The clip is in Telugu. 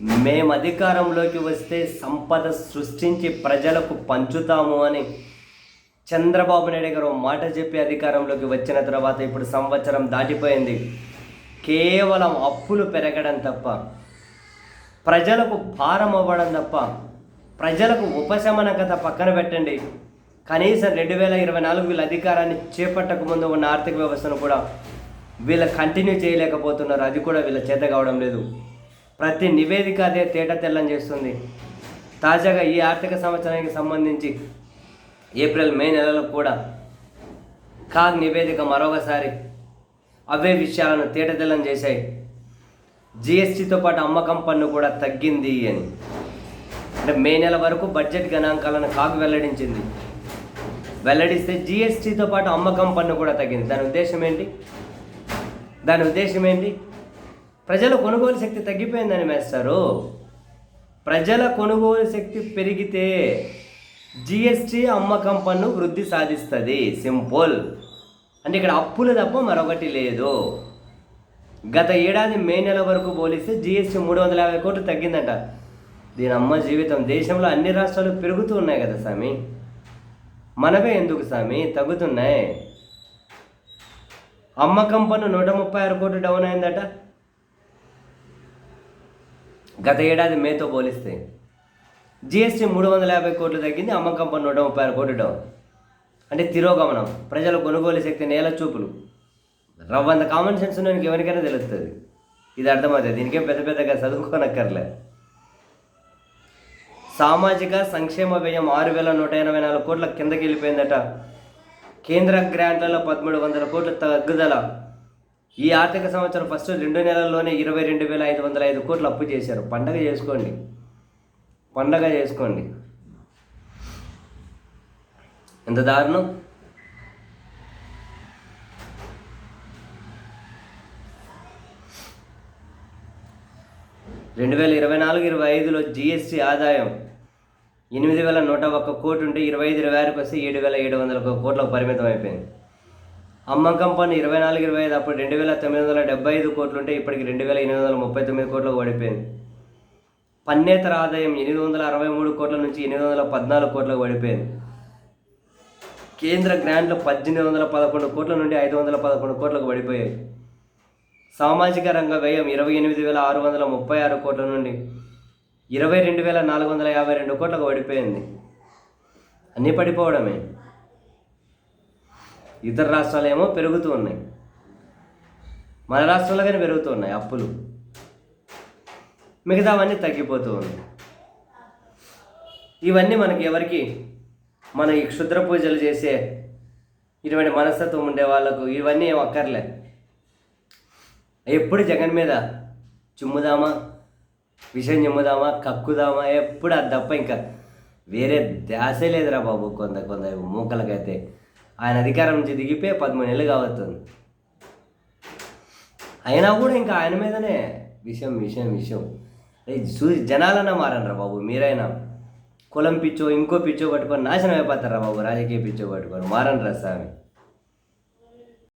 మేము అధికారంలోకి వస్తే సంపద సృష్టించి ప్రజలకు పంచుతాము అని చంద్రబాబు నాయుడు గారు మాట చెప్పి అధికారంలోకి వచ్చిన తర్వాత ఇప్పుడు సంవత్సరం దాటిపోయింది. కేవలం అప్పులు పెరగడం తప్ప ప్రజలకు భారం అవ్వడం తప్ప ప్రజలకు ఉపశమన కథ పక్కన పెట్టండి. కనీసం రెండు వేల ఇరవై నాలుగు వీళ్ళ అధికారాన్ని చేపట్టక ముందు ఉన్న ఆర్థిక వ్యవస్థను కూడా వీళ్ళ కంటిన్యూ చేయలేకపోతున్నారు. అది కూడా వీళ్ళ చేత కావడం లేదు. ప్రతి నివేదిక అదే తేట తెల్లం చేస్తుంది. తాజాగా ఈ ఆర్థిక సంవత్సరానికి సంబంధించి ఏప్రిల్ మే నెలలో కూడా కాగ్ నివేదిక మరొకసారి అవే విషయాలను తేట తెల్లం చేశాయి. జిఎస్టీతో పాటు అమ్మకం పన్ను కూడా తగ్గింది అని. అంటే మే నెల వరకు బడ్జెట్ గణాంకాలను కాగ్ వెల్లడించింది. వెల్లడిస్తే జిఎస్టీతో పాటు అమ్మకం పన్ను కూడా తగ్గింది. దాని ఉద్దేశం ఏంటి? దాని ఉద్దేశం ఏంటి? ప్రజల కొనుగోలు శక్తి తగ్గిపోయిందని మేస్తారు ప్రజల కొనుగోలు శక్తి పెరిగితే జిఎస్టీ అమ్మకం పన్ను వృద్ధి సాధిస్తుంది. సింపుల్. అంటే ఇక్కడ అప్పులు తప్ప మరొకటి లేదు. గత ఏడాది మే నెల వరకు పోలిస్తే జిఎస్టీ మూడు వందల యాభై కోట్లు తగ్గిందంట. దీని అమ్మ జీవితం దేశంలో అన్ని రాష్ట్రాలు పెరుగుతూ ఉన్నాయి కదా స్వామి మనవే ఎందుకు స్వామి తగ్గుతున్నాయి. అమ్మకం పన్ను నూట ముప్పై ఆరు కోట్లు డౌన్ అయిందట. గత ఏడాది మేతో పోలిస్తే జిఎస్టీ మూడు వందల యాభై కోట్లు తగ్గింది అమ్మకం పన్ను నూట ముప్పై ఆరు కోట్లు డౌన్ అంటే తిరోగమనం. ప్రజల కొనుగోలు శక్తి నేల చూపులు. రవ్వంత కామన్ సెన్స్ ఉన్నవానికి ఎవరికైనా తెలుస్తుంది? ఇది అర్థమవుతుంది. దీనికేం పెద్ద పెద్దగా చదువుకోనక్కర్లే. సామాజిక సంక్షేమ వ్యయం ఆరు వేల నూట ఎనభై నాలుగు కోట్ల కిందకి వెళ్ళిపోయిందట కేంద్ర గ్రాంట్లలో పదమూడు వందల కోట్ల తగ్గుదల. ఈ ఆర్థిక సంవత్సరం ఫస్ట్ రెండు నెలల్లోనే ఇరవై రెండు వేల ఐదు వందల ఐదు కోట్లు అప్పు చేశారు. పండగ చేసుకోండి. పండగ చేసుకోండి. ఎంత దారుణం? రెండు వేల ఇరవై నాలుగు ఇరవై ఐదులో జిఎస్టీ ఆదాయం ఎనిమిది వేల నూట ఒక్క కోటి ఉంటే ఇరవై ఐదు ఇరవై ఆరుకి వస్తే ఏడు వేల ఏడు వందల ఒక్క కోట్లకు పరిమితం అయిపోయింది. అమ్మకం పన్ను ఇరవై నాలుగు ఇరవై ఐదు అప్పుడు రెండు వేల తొమ్మిది వందల డెబ్బై ఐదు కోట్లు ఉంటే ఇప్పటికి రెండు వేల ఎనిమిది వందల ముప్పై తొమ్మిది కోట్లకు పడిపోయింది పన్నేతర ఆదాయం ఎనిమిది వందల అరవై మూడు కోట్ల నుంచి ఎనిమిది వందల పద్నాలుగు కోట్లకు పడిపోయింది కేంద్ర గ్రాంట్లు పద్దెనిమిది వందల పదకొండు కోట్ల నుండి ఐదు వందల పదకొండు కోట్లకు పడిపోయాయి సామాజిక రంగ వ్యయం ఇరవై ఎనిమిది వేల ఆరు వందల ముప్పై ఆరు కోట్ల నుండి ఇరవై రెండు వేల నాలుగు వందల యాభై రెండు కోట్లకు పడిపోయింది అన్నీ పడిపోవడమే. ఇతర రాష్ట్రాలు ఏమో పెరుగుతూ ఉన్నాయి. మన రాష్ట్రంలో కానీ పెరుగుతూ ఉన్నాయి అప్పులు. మిగతావన్నీ తగ్గిపోతూ ఉన్నాయి. ఇవన్నీ మనకి ఎవరికి? మన ఈ క్షుద్ర పూజలు చేసే ఇటువంటి మనస్తత్వం ఉండే వాళ్ళకు ఇవన్నీ ఏం అక్కర్లే. ఎప్పుడు జగన్ మీద చుమ్ముదామా? విషయం చెమ్ముదామా? కక్కుదామా? ఎప్పుడు అది తప్ప ఇంకా వేరే ధ్యాసే లేదురా బాబు. కొంత కొంత మూకలకైతే ఆయన అధికారం నుంచి దిగిపోయి పదమూడు నెలలు కావస్తుంది అయినా కూడా ఇంకా ఆయన మీదనే విషయం విషయం విషయం అరే చూసి జనాలన్నా మారనరా బాబు మీరైనా. కులం పిచ్చో ఇంకో పిచ్చో పట్టుకొని నాశనం అయిపోతారా బాబు రాజకీయ పిచ్చో పట్టుకొని. మారనరా స్వామి.